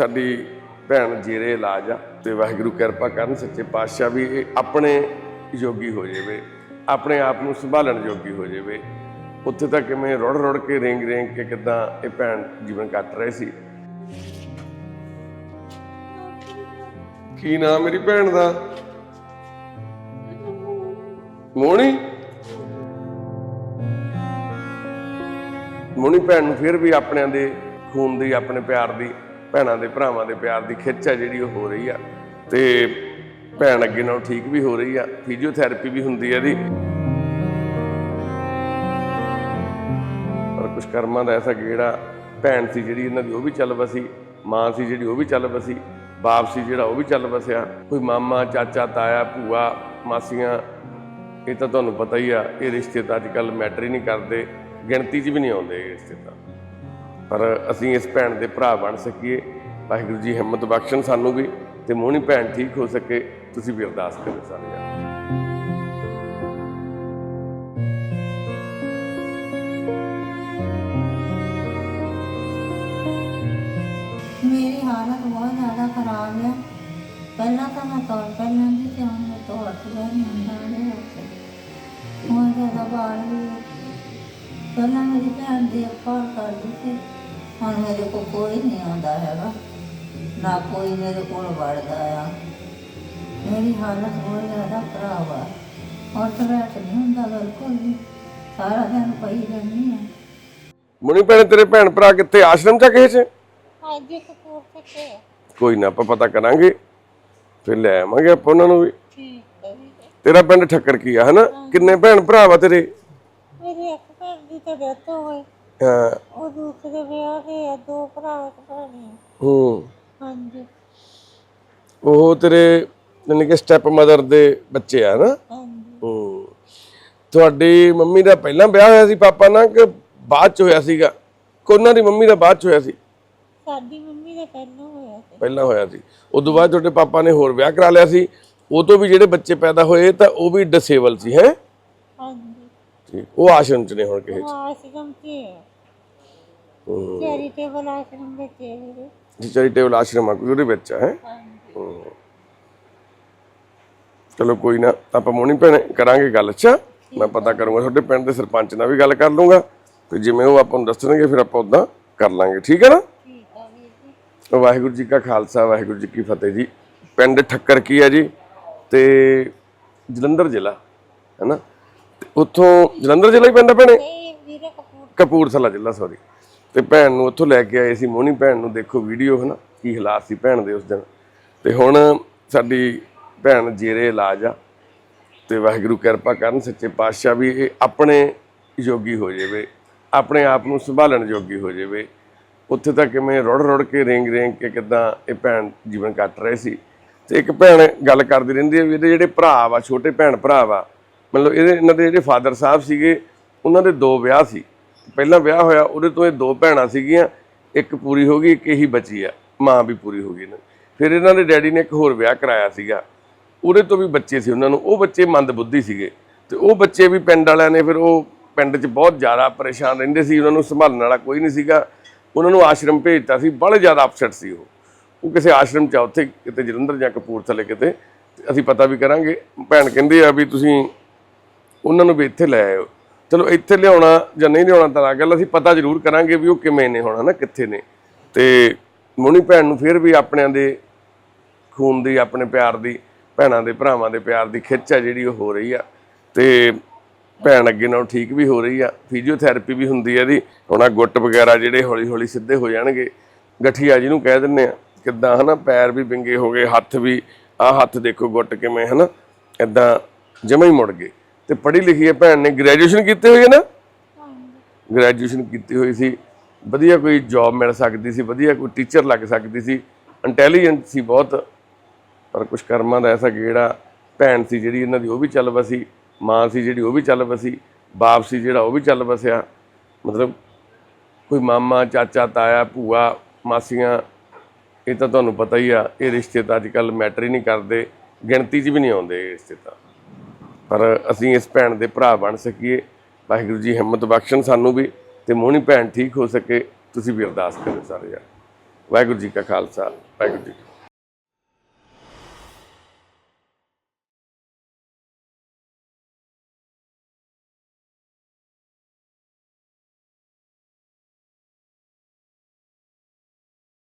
ਸਾਡੀ ਭੈਣ ਜੀਰੇ ਇਲਾਜ ਆ ਤੇ ਵਾਹਿਗੁਰੂ ਕਿਰਪਾ ਕਰਨ ਸੱਚੇ ਪਾਤਸ਼ਾਹ ਵੀ ਇਹ ਆਪਣੇ ਯੋਗੀ ਹੋ ਜਾਵੇ, ਆਪਣੇ ਆਪ ਨੂੰ ਸੰਭਾਲਣ ਯੋਗੀ ਹੋ ਜਾਵੇ। ਉੱਥੇ ਤੱਕ ਕਿਵੇਂ ਰੁੜ ਰੁੜ ਕੇ, ਰੇਂਗ ਰੇਂਗ ਕੇ ਕਿਦਾਂ ਇਹ ਭੈਣ ਜੀਵਨ ਕੱਟ ਰਹੀ ਸੀ। ਕੀ ਨਾਮ ਮੇਰੀ ਭੈਣ ਦਾ? ਮੋਣੀ? ਮੋਣੀ ਭੈਣ ਨੂੰ ਫਿਰ ਵੀ ਆਪਣਿਆਂ ਦੇ ਖੂਨ ਦੀ, ਆਪਣੇ ਪਿਆਰ ਦੀ ਭੈਣਾਂ ਦੇ ਭਰਾਵਾਂ ਦੇ ਪਿਆਰ ਦੀ ਖਿੱਚ ਆ ਜਿਹੜੀ ਉਹ ਹੋ ਰਹੀ ਆ। ਤੇ ਭੈਣ ਅੱਗੇ ਨਾਲੋਂ ਠੀਕ ਵੀ ਹੋ ਰਹੀ ਆ। ਫਿਜ਼ੀਓਥੈਰੇਪੀ ਵੀ ਹੁੰਦੀ ਆ ਇਹਦੀ। ਪਰ ਕੁਝ ਕਰਮਾਂ ਦਾ ਐਸਾ ਗੇੜਾ ਭੈਣ ਸੀ ਜਿਹੜੀ ਇਹਨਾਂ ਦੀ ਉਹ ਵੀ ਚੱਲ ਵਸੀ, ਮਾਂ ਸੀ ਜਿਹੜੀ ਉਹ ਵੀ ਚੱਲ ਵਸੀ, ਬਾਪ ਸੀ ਜਿਹੜਾ ਉਹ ਵੀ ਚੱਲ ਵਸਿਆ। ਕੋਈ ਮਾਮਾ, ਚਾਚਾ, ਤਾਇਆ, ਭੂਆ, ਮਾਸੀਆਂ, ਇਹ ਤਾਂ ਤੁਹਾਨੂੰ ਪਤਾ ਹੀ ਆ, ਇਹ ਰਿਸ਼ਤੇ ਤਾਂ ਅੱਜ ਕੱਲ ਮੈਟਰ ਹੀ ਨਹੀਂ ਕਰਦੇ। ਗਿਣਤੀ 'ਚ ਵੀ ਨਹੀਂ ਆਉਂਦੇ ਇਹ ਰਿਸ਼ਤੇ ਤਾਂ। ਪਰ ਅਸੀਂ ਇਸ ਭੈਣ ਦੇ ਭਰਾ ਬਣ ਸਕੀਏ। ਵਾਹਿਗੁਰੂ ਜੀ ਹਿੰਮਤ ਬਖਸ਼ਣ ਸਾਨੂੰ ਵੀ ਤੇ ਮੋਹਣੀ ਭੈਣ ਠੀਕ ਹੋ ਸਕੇ। ਤੁਸੀਂ ਵੀ ਅਰਦਾਸ ਕਰੋ ਸਾਰੇ ਜਣੇ। ਮੇਰੀ ਹਾਲਤ ਬਹੁਤ ਜ਼ਿਆਦਾ ਖਰਾਬ ਹੈ ਪਹਿਲਾਂ ਤਾਂ ਮੈਂ ਤੌਰ ਪਰ ਲੈਂਦੀ ਸੀ ਹੁਣ ਮੈਂ ਤੌਰ ਤੇ ਨਹੀਂ ਹੁੰਦਾ ਨੇ ਹੁਣ ਜ਼ਿਆਦਾ ਬਾਹਰ ਵੀ ਪਹਿਲਾਂ ਮੇਰੀ ਭੈਣ ਦੀ ਅੱਖਾਂ ਕਰਦੀ ਸੀ ਹੁਣ ਮੇਰੇ ਕੋਲ ਕੋਈ ਨਹੀਂ ਆਉਂਦਾ ਹੈਗਾ। ਨਾ ਕੋਈ ਮੇਰੇ ਕੋਲ ਵੜਦਾ ਆ। ਮੇਰੀ ਹਾਲਤ ਬਹੁਤ ਜ਼ਿਆਦਾ ਖਰਾਬ ਆ। ਹੁਣ ਤਾਂ ਬੈਠ ਨਹੀਂ ਹੁੰਦਾ ਬਿਲਕੁਲ ਵੀ। ਸਾਰਾ ਦਿਨ ਪਈ ਰਹਿੰਦੀ ਆ। ਮੋਹਣੀ ਭੈਣ ਤੇਰੇ ਭੈਣ ਭਰਾ ਕਿੱਥੇ? ਆਸ਼ਰਮ ਚ ਕਿਸੇ ਚ? ਹਾਂਜੀ ਕਪੂਰ ਤੇ ਕੋਈ ਨਾ ਆਪਾਂ ਪਤਾ ਕਰਾਂਗੇ। ਫਿਰ ਲੈ ਆਵਾਂਗੇ ਆਪਾਂ ਉਹਨਾਂ ਨੂੰ ਵੀ। ਠੀਕ ਹੈ ਜੀ। ਤੇਰਾ ਪਿੰਡ ਠੱਕਰ ਕੀ ਆ ਹਨਾ? ਕਿੰਨੇ ਭੈਣ ਭਰਾ ਵਾ ਤੇਰੇ? ਮੇਰੀ ਇੱਕ ਭੈਣ ਦੀ ਤਾਂ ਡੈਥ ਹੋ ਗਈ ਹਾਂ। ਉਹ ਦੂਸਰੇ ਵਿਆਹ ਦੇ ਆ ਦੋ ਭਰਾ ਇੱਕ ਭੈਣ ਆ। ਹੂੰ। ਹਾਂਜੀ। ਉਹ ਤੇਰੇ ਯਾਨੀ ਕਿ ਸਟੈਪ ਮਦਰ ਦੇ ਬੱਚੇ ਆ ਨਾ? ਹਾਂਜੀ। ਹੂੰ। ਤੁਹਾਡੀ ਮੰਮੀ ਦਾ ਪਹਿਲਾਂ ਵਿਆਹ ਹੋਇਆ ਸੀ ਪਾਪਾ ਨਾਲ ਕਿ ਬਾਅਦ ਚ ਹੋਇਆ ਸੀਗਾ? ਕਿ ਉਹਨਾਂ ਦੀ ਮੰਮੀ ਦਾ ਬਾਅਦ ਚ ਹੋਇਆ ਸੀ? ਸਾਡੀ ਮੰਮੀ ਦਾ ਪਹਿਲਾਂ ਹੋਇਆ ਸੀ। ਪਹਿਲਾਂ ਹੋਇਆ ਸੀ। ਉਦੋਂ ਬਾਅਦ ਤੁਹਾਡੇ ਪਾਪਾ ਨੇ ਹੋਰ ਵਿਆਹ ਕਰਾ ਲਿਆ ਸੀ। ਉਹ ਤੋਂ ਵੀ ਜਿਹੜੇ ਬੱਚੇ ਪੈਦਾ ਹੋਏ ਤਾਂ ਉਹ ਵੀ ਡਿਸੇਬਲ ਸੀ ਹੈ? ਹਾਂਜੀ। ਠੀਕ। ਉਹ ਆਸ਼ਰਮ ਚ ਨੇ ਹੁਣ ਕਿਸੇ ਚ? ਉਹ ਆਸ਼ਰਮ ਹੂੰ ਚੈਰੀਟੇਬਲ ਆਸ਼ਰਮ ਵਿੱਚ ਹੈ ਵੀਰੇ ਜੀ ਚੈਰੀਟੇਬਲ ਆਸ਼ਰਮ ਆ ਕੋਈ ਉਹਦੇ ਵਿੱਚ ਹੈ? ਚਲੋ ਕੋਈ ਨਾ ਆਪਾਂ ਮੋਣੀ ਭੈਣੇ ਕਰਾਂਗੇ ਗੱਲ ਅੱਛਾ? ਮੈਂ ਪਤਾ ਕਰੂੰਗਾ ਤੁਹਾਡੇ ਪਿੰਡ ਦੇ ਸਰਪੰਚ ਨਾਲ ਵੀ ਗੱਲ ਕਰ ਲੂੰਗਾ। ਤੇ ਜਿਵੇਂ ਉਹ ਆਪਾਂ ਨੂੰ ਦੱਸਣਗੇ ਫਿਰ ਆਪਾਂ ਉਦਾਂ ਕਰ ਲਾਂਗੇ ਠੀਕ ਹੈ ਨਾ? ਵਾਹਿਗੁਰੂ ਜੀ ਕਾ ਖਾਲਸਾ ਵਾਹਿਗੁਰੂ ਜੀ ਕੀ ਫਤਿਹ ਜੀ। ਪਿੰਡ ਠੱਕਰ ਕੀ ਹੈ ਜੀ? ਤੇ ਜਲੰਧਰ ਜ਼ਿਲ੍ਹਾ ਹੈ ਨਾ? ਉੱਥੋਂ ਜਲੰਧਰ ਜ਼ਿਲ੍ਹਾ ਹੀ ਪੈਂਦਾ ਭੈਣੇ? ਕਪੂਰਥਲਾ। ਜ਼ਿਲ੍ਹਾ ਸੌਰੀ ਤੇ ਭੈਣ ਨੂੰ ਉੱਥੋਂ ਲੈ ਕੇ ਆਏ ਸੀ, ਮੋਹਣੀ ਭੈਣ ਨੂੰ ਦੇਖੋ ਵੀਡੀਓ ਹਨਾ, ਕੀ ਹਾਲਾਤ ਸੀ ਭੈਣ ਦੇ ਉਸ ਦਿਨ। ਤੇ ਹੁਣ ਸਾਡੀ ਭੈਣ ਜੇਰੇ ਇਲਾਜ ਆ, ਤੇ ਵਾਹਿਗੁਰੂ ਕਿਰਪਾ ਕਰਨ, ਸੱਚੇ ਪਾਤਸ਼ਾਹ ਵੀ ਇਹ ਆਪਣੇ ਯੋਗੀ ਹੋ ਜਾਵੇ, ਆਪਣੇ ਆਪ ਨੂੰ ਸੰਭਾਲਣ ਯੋਗੀ ਹੋ ਜਾਵੇ। ਉੱਥੇ ਤੱਕ ਕਿਵੇਂ ਰੁੜ ਰੁੜ ਕੇ, ਰੇਂਗ ਰੇਂਗ ਕੇ ਕਿਦਾਂ ਇਹ ਭੈਣ ਜੀਵਨ ਕੱਟ ਰਹੇ ਸੀ। ਤੇ ਇੱਕ ਭੈਣ ਗੱਲ ਕਰਦੀ ਰਹਿੰਦੀ ਹੈ ਵੀ ਇਹਦੇ ਜਿਹੜੇ ਭਰਾ ਵਾ, ਛੋਟੇ ਭੈਣ ਭਰਾ ਵਾ, ਮਤਲਬ ਇਹਦੇ, ਇਹਨਾਂ ਦੇ ਜਿਹੜੇ ਫਾਦਰ ਸਾਹਿਬ ਸੀਗੇ, ਉਹਨਾਂ ਦੇ ਦੋ ਵਿਆਹ ਸੀ। ਪਹਿਲਾਂ ਵਿਆਹ ਹੋਇਆ, ਉਹਦੇ ਤੋਂ ਇਹ ਦੋ ਭੈਣਾਂ ਸੀਗੀਆਂ, ਇੱਕ ਪੂਰੀ ਹੋ ਗਈ, ਇੱਕ ਇਹੀ ਬਚੀ ਆ, ਮਾਂ ਵੀ ਪੂਰੀ ਹੋ ਗਈ ਇਹਨਾਂ ਫਿਰ ਇਹਨਾਂ ਦੇ ਡੈਡੀ ਨੇ ਇੱਕ ਹੋਰ ਵਿਆਹ ਕਰਾਇਆ ਸੀਗਾ, ਉਹਦੇ ਤੋਂ ਵੀ ਬੱਚੇ ਸੀ ਉਹਨਾਂ ਨੂੰ, ਉਹ ਬੱਚੇ ਮੰਦ ਬੁੱਧੀ ਸੀਗੇ, ਤੇ ਉਹ ਬੱਚੇ ਵੀ ਪਿੰਡ ਵਾਲਿਆਂ ਨੇ ਫਿਰ ਉਹ ਪਿੰਡ 'ਚ ਬਹੁਤ ਜ਼ਿਆਦਾ ਪਰੇਸ਼ਾਨ ਰਹਿੰਦੇ ਸੀ, ਉਹਨਾਂ ਨੂੰ ਸੰਭਾਲਣ ਵਾਲਾ ਕੋਈ ਨਹੀਂ ਸੀਗਾ, ਉਹਨਾਂ ਨੂੰ ਆਸ਼ਰਮ ਭੇਜਤਾ ਸੀ, ਬੜੇ ਜ਼ਿਆਦਾ ਅਪਸੈਟ ਸੀ ਉਹ। ਉਹ ਕਿਸੇ ਆਸ਼ਰਮ 'ਚ ਆ, ਉੱਥੇ ਕਿਤੇ ਜਲੰਧਰ ਜਾਂ ਕਪੂਰਥਲੇ ਕਿਤੇ, ਤੇ ਅਸੀਂ ਪਤਾ ਵੀ ਕਰਾਂਗੇ, ਭੈਣ ਕਹਿੰਦੇ ਆ ਵੀ ਤੁਸੀਂ ਉਹਨਾਂ ਨੂੰ ਵੀ ਇੱਥੇ ਲੈ ਆਇਓ। ਚਲੋ ਇੱਥੇ ਲਿਆਉਣਾ ਜਾਂ ਨਹੀਂ ਲਿਆਉਣਾ ਤਾਂ ਗੱਲ ਅਸੀਂ ਪਤਾ ਜ਼ਰੂਰ ਕਰਾਂਗੇ ਵੀ ਉਹ ਕਿਵੇਂ ਨੇ ਹੁਣ ਨਾ ਕਿੱਥੇ ਨੇ। ਤੇ ਮੋਣੀ ਭੈਣ ਨੂੰ ਫਿਰ ਵੀ ਆਪਣਿਆਂ ਦੇ ਖੂਨ ਦੀ, ਆਪਣੇ ਪਿਆਰ ਦੀ, ਭੈਣਾਂ ਦੇ, ਭਰਾਵਾਂ ਦੇ ਪਿਆਰ ਦੀ ਖਿੱਚ ਆ ਜਿਹੜੀ ਉਹ ਹੋ ਰਹੀ ਆ। ਤੇ ਭੈਣ ਅੱਗੇ ਨਾਲੋਂ ਠੀਕ ਵੀ ਹੋ ਰਹੀ ਆ। ਫਿਜ਼ੀਓਥੈਰੇਪੀ ਵੀ ਹੁੰਦੀ ਆ ਇਹਦੀ। ਹੁਣ ਆ ਗੁੱਟ ਵਗੈਰਾ ਜਿਹੜੇ ਹੌਲੀ ਹੌਲੀ ਸਿੱਧੇ ਹੋ ਜਾਣਗੇ। ਗਠੀਆ ਜਿਹਨੂੰ ਕਹਿ ਦਿੰਨੇ ਆ, ਕਿੱਦਾਂ, ਹਨਾ, ਪੈਰ ਵੀ ਵਿੰਗੇ ਹੋ ਗਏ, ਹੱਥ ਵੀ ਆ ਹੱਥ ਦੇਖੋ ਗੁੱਟ ਕਿਵੇਂ, ਹਨਾ ਇਦਾਂ ਜਮਾ ਹੀ ਮੁੜ ਗਏ। ਤੇ ਪੜ੍ਹੀ ਲਿਖੀ ਹੈ ਭੈਣ ਨੇ। ਗ੍ਰੈਜੂਏਸ਼ਨ ਕੀਤੀ ਹੋਈ ਹੈ ਨਾ? ਗ੍ਰੈਜੂਏਸ਼ਨ ਕੀਤੀ ਹੋਈ ਸੀ। ਵਧੀਆ ਕੋਈ ਜੌਬ ਮਿਲ ਸਕਦੀ ਸੀ ਵਧੀਆ ਕੋਈ ਟੀਚਰ ਲੱਗ ਸਕਦੀ ਸੀ। ਇੰਟੈਲੀਜੈਂਟ ਸੀ ਬਹੁਤ ਪਰ ਕੁਝ ਕਰਮਾਂ ਦਾ ਐਸਾ ਗੇੜਾ ਭੈਣ ਸੀ ਜਿਹੜੀ ਇਹਨਾਂ ਦੀ ਉਹ ਵੀ ਚੱਲ ਵਸੀ ਮਾਂ ਸੀ ਜਿਹੜੀ ਉਹ ਵੀ ਚੱਲ ਵਸੀ ਬਾਪ ਸੀ ਜਿਹੜਾ ਉਹ ਵੀ ਚੱਲ ਵਸਿਆ। ਮਤਲਬ ਕੋਈ ਮਾਮਾ ਚਾਚਾ ਤਾਇਆ ਭੂਆ ਮਾਸੀਆਂ ਇਹ ਤਾਂ ਤੁਹਾਨੂੰ ਪਤਾ ਹੀ ਆ ਇਹ ਰਿਸ਼ਤੇ ਤਾਂ ਅੱਜ ਕੱਲ ਮੈਟਰ ਹੀ ਨਹੀਂ ਕਰਦੇ। ਗਿਣਤੀ 'ਚ ਵੀ ਨਹੀਂ ਆਉਂਦੇ ਇਹ ਰਿਸ਼ਤੇ ਤਾਂ। ਪਰ ਅਸੀਂ ਇਸ ਭੈਣ ਦੇ ਭਰਾ ਬਣ ਸਕੀਏ। ਵਾਹਿਗੁਰੂ ਜੀ ਹਿੰਮਤ ਬਖਸ਼ਣ ਸਾਨੂੰ ਵੀ ਤੇ ਮੋਹਣੀ ਭੈਣ ਠੀਕ ਹੋ ਸਕੇ। ਤੁਸੀਂ ਵੀ ਅਰਦਾਸ ਕਰੋ ਸਾਰੇ ਯਾਰ ਵਾਹਿਗੁਰੂ ਜੀ ਕਾ ਖਾਲਸਾ, ਵਾਹਿਗੁਰੂ ਜੀ